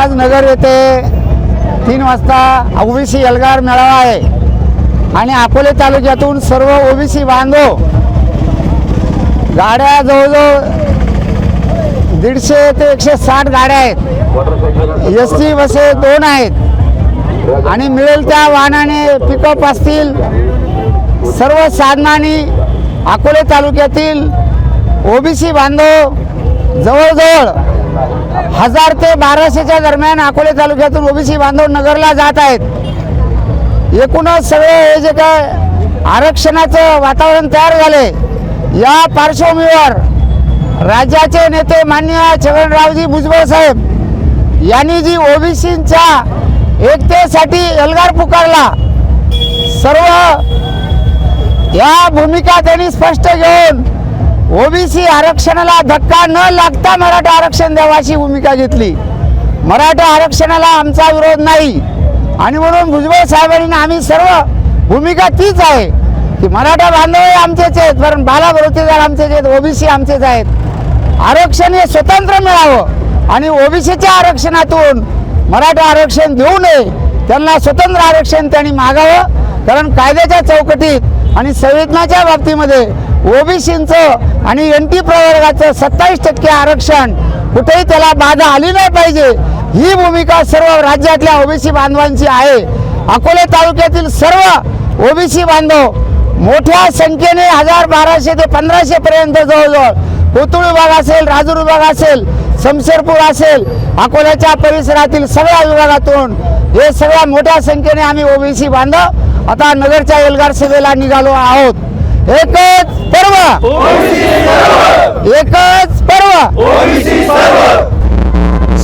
आज नगर येथे तीन वाजता ओबीसी एल्गार मेळावा आहे. आणि अकोले तालुक्यातून सर्व ओबीसी बांधव गाड्या जवळजवळ दीडशे ते एकशे साठ गाड्या आहेत. एस टी बसे दोन आहेत. आणि मिळेल त्या वाहनाने पिकअप असतील. सर्व साधनांनी अकोले तालुक्यातील ओबीसी बांधव जवळजवळ हजार ते बाराशेच्या दरम्यान अकोले तालुक्यातून ओबीसी बांधव नगरला जात आहेत. एकूणच सगळे हे जे काय आरक्षणाचं वातावरण तयार झाले या पार्श्वभूमीवर राज्याचे नेते मान्य छगनरावजी भुजबळ साहेब यांनी जी ओबीसींच्या एकतेसाठी एल्गार पुकारला सर्व या भूमिका त्यांनी स्पष्ट घेऊन ओबीसी आरक्षणाला धक्का न लागता मराठा आरक्षण देवाची भूमिका घेतली. मराठा आरक्षणाला आमचा विरोध नाही. आणि म्हणून भुजबळ साहेबांनी आम्ही सर्व भूमिका तीच आहे की मराठा बांधव आमचेच आहेत कारण बाला बरोतेदार आमचेच आहेत ओबीसी आमचेच आहेत. आरक्षण हे स्वतंत्र मिळावं आणि ओबीसीच्या आरक्षणातून मराठा आरक्षण देऊ नये त्यांना स्वतंत्र आरक्षण त्यांनी मागावं. कारण कायद्याच्या चौकटीत आणि संविधानाच्या बाबतीमध्ये ओबीसींचं आणि एन टी प्रवर्गाचं सत्तावीस टक्के आरक्षण कुठेही त्याला बाधा आली नाही पाहिजे. ही भूमिका सर्व राज्यातल्या ओबीसी बांधवांची आहे. अकोले तालुक्यातील सर्व ओबीसी बांधव मोठ्या संख्येने हजार बाराशे ते पंधराशे पर्यंत जवळजवळ कोतुळ विभाग असेल राजूर विभाग असेल शमशेरपूर असेल अकोल्याच्या परिसरातील सगळ्या विभागातून हे सगळ्या मोठ्या संख्येने आम्ही ओबीसी बांधव आता नगरच्या एल्गार सभेला निघालो आहोत. एकच पर्व एकच पर्व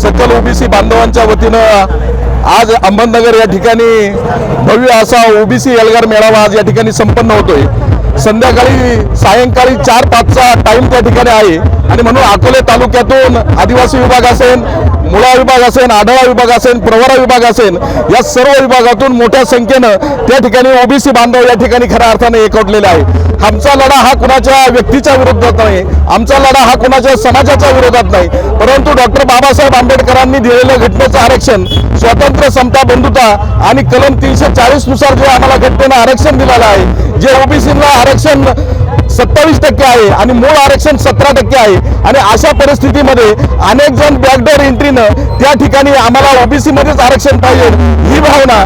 सकल ओबीसी बांधवांच्या वतीनं आज अहमदनगर या ठिकाणी भव्य असा ओबीसी एल्गार मेळावा आज या ठिकाणी संपन्न होतोय. संध्याकाळी सायंकाळी चार पाचचा टाइम त्या ठिकाणी आहे. आणि म्हणून अकोले तालुक्यातून आदिवासी विभाग असेल मुळा विभाग असेल आढळा विभाग असेल प्रवरा विभाग असेल या सर्व विभागातून मोठ्या संख्येनं त्या ठिकाणी ओबीसी बांधव या ठिकाणी खऱ्या अर्थाने एकवटलेले आहे आमचा लढा हा कुणाच्या व्यक्तीच्या विरोधात नाही. आमचा लढा हा कुणाच्या समाजाच्या विरोधात नाही. परंतु डॉक्टर बाबासाहेब आंबेडकरांनी दिलेलं घटनेचं आरक्षण स्वतंत्र समता बंधुता आणि कलम तीनशे चाळीसनुसार जे आम्हाला घटनेनं आरक्षण दिलेलं आहे जे ओबीसीला आरक्षण सत्तावीस टक्के आहे आणि मूळ आरक्षण सतरा टक्के आहे. आणि अशा परिस्थितीमध्ये अनेक जण बॅकडोर एंट्रीनं त्या ठिकाणी आम्हाला ओबीसी मध्येच आरक्षण पाहिजे. ही भावना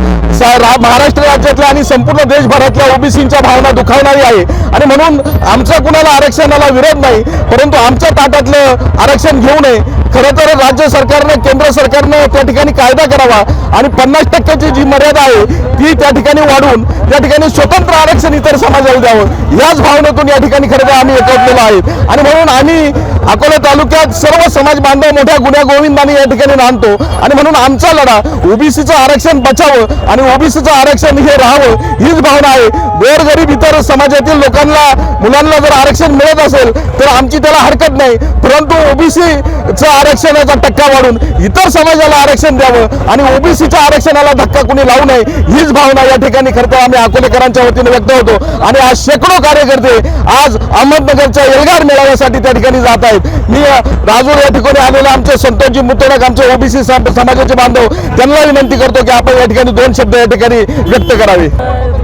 महाराष्ट्र राज्यातल्या आणि संपूर्ण देशभरातल्या ओबीसींच्या भावना दुखावणारी आहे. आणि म्हणून आमचा कुणाला आरक्षणाला विरोध नाही परंतु आमच्या ताटातलं आरक्षण घेऊ नये खरं तर राज्य सरकारनं केंद्र सरकारनं त्या ठिकाणी कायदा करावा आणि पन्नास टक्क्याची जी मर्यादा आहे ती त्या ठिकाणी वाढवून त्या ठिकाणी स्वतंत्र आरक्षण इतर समाजाला द्यावं. याच भावनेतून या ठिकाणी खरं तर आम्ही एकवटलेलो आहे. आणि म्हणून आम्ही अकोला तालुक्यात सर्व समाज बांधव मोठ्या गुन्ह्या गोविंदाने या ठिकाणी नांदतो आणि म्हणून आमचा लढा ओबीसीचं आरक्षण बचावं आणि ओबीसीचं आरक्षण हे राहावं हीच भावना आहे. गोरगरीब इतर समाजातील लोकांना मुलांना जर आरक्षण मिळत असेल तर आमची त्याला हरकत नाही. परंतु ओबीसीचं आरक्षणाचा टक्का वाढून इतर समाजाला आरक्षण द्यावं आणि ओबीसीच्या आरक्षणाला धक्का कुणी लावू नये हीच भावना या ठिकाणी खरं तर आम्ही अकोलेकरांच्या वतीने व्यक्त होतो. आणि आज शेकडो कार्यकर्ते आज अहमदनगरच्या एल्गार मेळाव्यासाठी त्या ठिकाणी जात आहेत. मी राजूर या ठिकाणी आलेले आमचे संतोषजी मुतडक आमचे ओबीसी समाजाचे बांधव त्यांना विनंती करतो की आपण या ठिकाणी दोन शब्द या ठिकाणी व्यक्त करावे.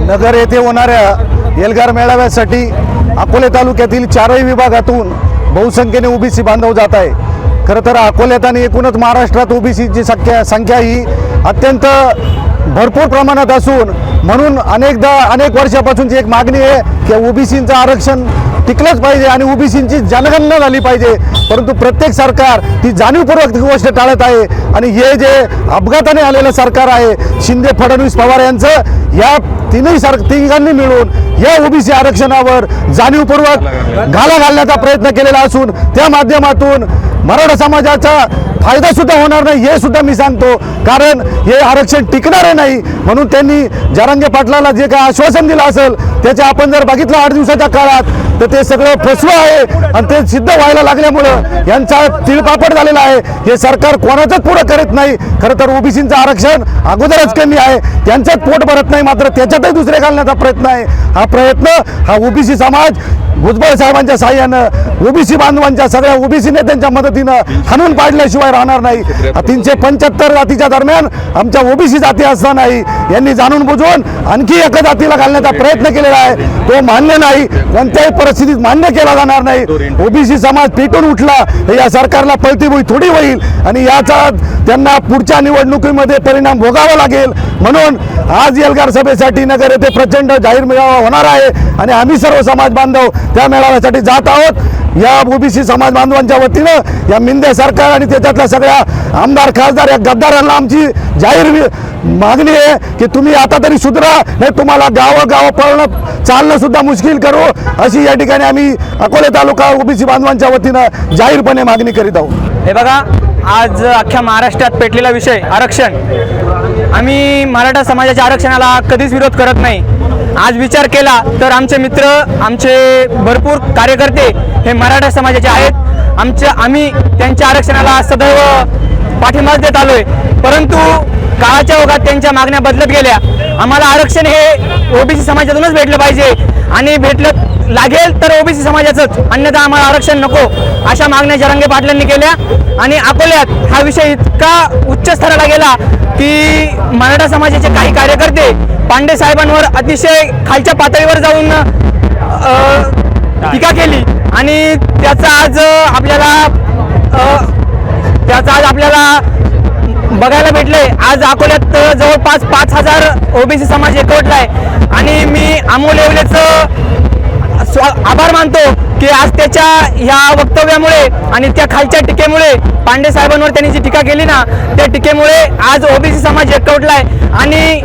नगर येथे होणाऱ्या एल्गार मेळाव्यासाठी अकोले तालुक्यातील चारही विभागातून बहुसंख्येने ओबीसी बांधव जात आहे. खरं तर अकोल्यात आणि एकूणच महाराष्ट्रात ओबीसीची संख्या संख्या ही अत्यंत भरपूर प्रमाणात असून म्हणून अनेकदा अनेक वर्षापासूनची एक मागणी आहे की ओबीसींचं आरक्षण टिकलंच पाहिजे आणि ओबीसींची जनगणना झाली पाहिजे. परंतु प्रत्येक सरकार ती जाणीवपूर्वक ती गोष्ट टाळत आहे. आणि हे जे अपघाताने आलेलं सरकार आहे शिंदे फडणवीस पवार यांचं या तिन्ही सर तिघांनी मिळून या ओबीसी आरक्षणावर जाणीवपूर्वक घाला घालण्याचा प्रयत्न केलेला असून त्या माध्यमातून मराठा समाजाचा फायदा सुद्धा होणार नाही हे सुद्धा मी सांगतो. कारण हे आरक्षण टिकणारे नाही म्हणून त्यांनी जरांगे पाटलाला जे काय आश्वासन दिलं असेल त्याचे आपण जर बघितलं आठ दिवसाच्या काळात तर ते सगळं फसवं आहे आणि ते सिद्ध व्हायला लागल्यामुळं यांचा तिळपापड झालेला आहे. हे सरकार कोणाचंच पुढं करत नाही. खरं तर ओबीसींचं आरक्षण अगोदरच कमी आहे. त्यांचंच पोट भरत नाही मात्र त्याच्यात दुसरे घालण्याचा प्रयत्न आहे. हा प्रयत्न हा ओबीसी समाज भुजबळ साहेबांच्या साह्यानं ओबीसी बांधवांच्या सगळ्या ओबीसी नेत्यांच्या मदतीनं हाणून पाडल्याशिवाय राहणार नाही. तीनशे पंच्याहत्तर जातीच्या दरम्यान आमच्या ओबीसी जाती असतानाही यांनी जाणून बुजून आणखी एका जातीला घालण्याचा प्रयत्न केलेला आहे. तो मान्य नाही. कोणत्याही परिस्थितीत मान्य केला जाणार नाही. ओबीसी समाज पेटून उठला. या सरकारला पळतीबोई थोडी होईल. आणि याचा त्यांना पुढच्या निवडणुकीमध्ये परिणाम भोगावा लागेल. म्हणून आज एल्गार सभेसाठी नगर येथे प्रचंड जाहीर मेळावा होणार आहे. आणि आम्ही सर्व समाज बांधव त्या मेळाव्यासाठी जात आहोत. या ओबीसी समाज बांधवांच्या वतीनं या मिंदे सरकार आणि त्याच्यातल्या सगळ्या आमदार खासदार या गद्दारांना आमची जाहीर मागणी आहे की तुम्ही आता तरी सुधरा नाही तुम्हाला गावं गावं पळणं चालणं सुद्धा मुश्किल करू. अशी या ठिकाणी आम्ही अकोले तालुका ओबीसी बांधवांच्या वतीनं जाहीरपणे मागणी करीत आहोत. हे बघा आज अख्ख्या महाराष्ट्रात पेटलेला विषय आरक्षण. आम्ही मराठा समाजाच्या आरक्षणाला कधीच विरोध करत नाही. आज विचार केला तर आमचे मित्र आमचे भरपूर कार्यकर्ते हे मराठा समाजाचे आहेत. आमच्या आम्ही त्यांच्या आरक्षणाला सदैव पाठिंबा देत आलोय. परंतु काळाच्या ओघात त्यांच्या मागण्या बदलत गेल्या. आम्हाला आरक्षण हे ओबीसी समाजातूनच भेटलं पाहिजे आणि भेटलं लागेल तर ओबीसी समाजाचंच अन्यथा आम्हाला आरक्षण नको. अशा मागण्या जरांगे पाटलांनी केल्या. आणि अकोल्यात हा विषय इतका उच्च स्तराला गेला की मराठा समाजाचे काही कार्यकर्ते पांडे साहेबांवर अतिशय खालच्या पातळीवर जाऊन टीका केली. आणि त्याचा आज आपल्याला त्याचा आज आपल्याला बघायला भेटले आज अकोल्यात जवळपास पाच हजार ओबीसी समाज एकवटलाय. आणि मी अमोल येवलेचं आभार मानतो की आज त्याच्या ह्या वक्तव्यामुळे आणि त्या खालच्या टीकेमुळे पांडे साहेबांवर त्यांनी जी टीका केली ना त्या टीकेमुळे आज ओबीसी समाज एकवटलाय आणि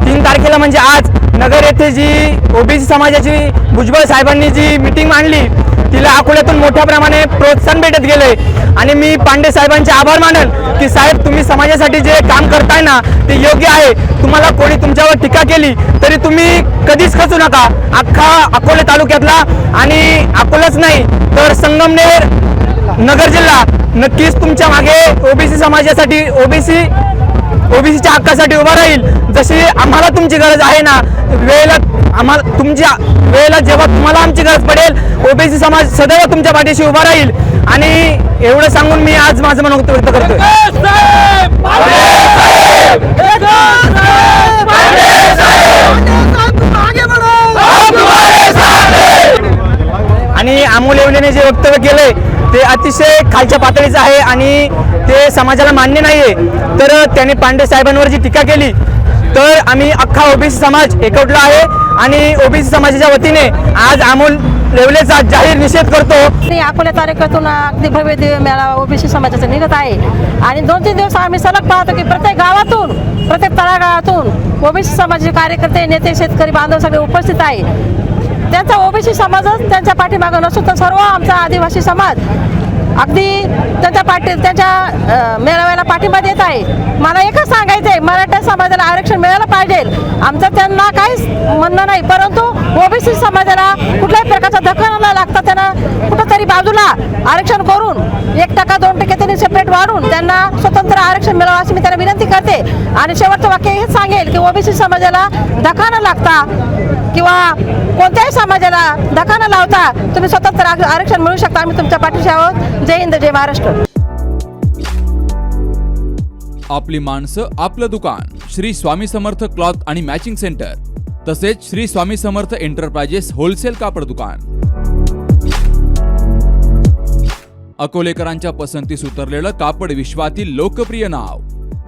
तीन तारखेला म्हणजे आज नगर येथे जी ओबीसी समाजाची भुजबळ साहेबांनी जी मिटिंग मांडली तिला अकोल्यातून मोठ्या प्रमाणे प्रोत्साहन भेटत गेले आणि मी पांडे साहेबांचे आभार मानल की साहेब तुम्ही समाजासाठी जे काम करताय ना ते योग्य आहे. तुम्हाला कोणी तुमच्यावर टीका केली तरी तुम्ही कधीच खचू नका. अख्खा अकोले तालुक्यातला आणि अकोलाच नाही तर संगमनेर नगर जिल्हा नक्कीच तुमच्या मागे ओबीसी समाजासाठी ओबीसी ओबीसीच्या हक्कासाठी उभा राहील. जशी आम्हाला तुमची गरज आहे ना वेळेला आम्हाला तुमच्या वेळेला जेव्हा तुम्हाला आमची गरज पडेल ओबीसी समाज सदैव तुमच्या पाठीशी उभा राहील. आणि एवढं सांगून मी आज माझं मन व्यक्त करतोय. आणि अमोल येवलेने जे वक्तव्य केलंय ते अतिशय खालच्या पातळीचं आहे आणि ते समाजाला मान्य नाहीये. तर त्यांनी पांडे साहेबांवर जी टीका केली तर आम्ही अख्खा ओबीसी समाज एकवटला आहे. आणि ओबीसी समाजाच्या वतीने आज अमोल रेवलेचा जाहीर निषेध करतो. आणि अकोल्या तालुक्यातून अगदी भव्य दिव्य मेळावा ओबीसी समाजाचा निघत आहे. आणि दोन तीन दिवस आम्ही सलग पाहतो की प्रत्येक गावातून प्रत्येक तळागाळातून ओबीसी समाजाचे कार्यकर्ते नेते शेतकरी बांधव सगळे उपस्थित आहे. त्यांचा ओबीसी समाजच त्यांच्या पाठीमागं नसून तर सर्व आमचा आदिवासी समाज अगदी त्यांच्या पाठी त्यांच्या मेळाव्याला पाठिंबा देत आहे. मला एकच सांगायचं आहे मराठा समाजाला आरक्षण मिळालं पाहिजे. आमचं त्यांना काहीच म्हणणं नाही परंतु ओबीसी समाजाला कुठल्याही प्रकारचा दखल न लागता त्यांना कुठंतरी बाजूला आरक्षण करून एक टक्का दोन टक्के त्यांनी सेपरेट वाढून त्यांना स्वतंत्र आरक्षण मिळावं अशी मी विनंती करते. आणि शेवटचं वाक्य हे सांगेल की ओबीसी समाजाला धक्का न लागता किंवा कोणत्याही समाजाला धक्का न लावता तुम्ही स्वतंत्र आरक्षण मिळू शकता. आम्ही तुमच्या पाठीशी आहोत. जय हिंद जय महाराष्ट्र. आपली माणसं आपलं दुकान. श्री स्वामी समर्थ क्लॉथ आणि मॅचिंग सेंटर. तसेच श्री स्वामी समर्थ एंटरप्राइजेस होलसेल कापड दुकान. अकोलेकरांच्या पसंतीस उतरलेलं कापड विश्वातील लोकप्रिय नाव.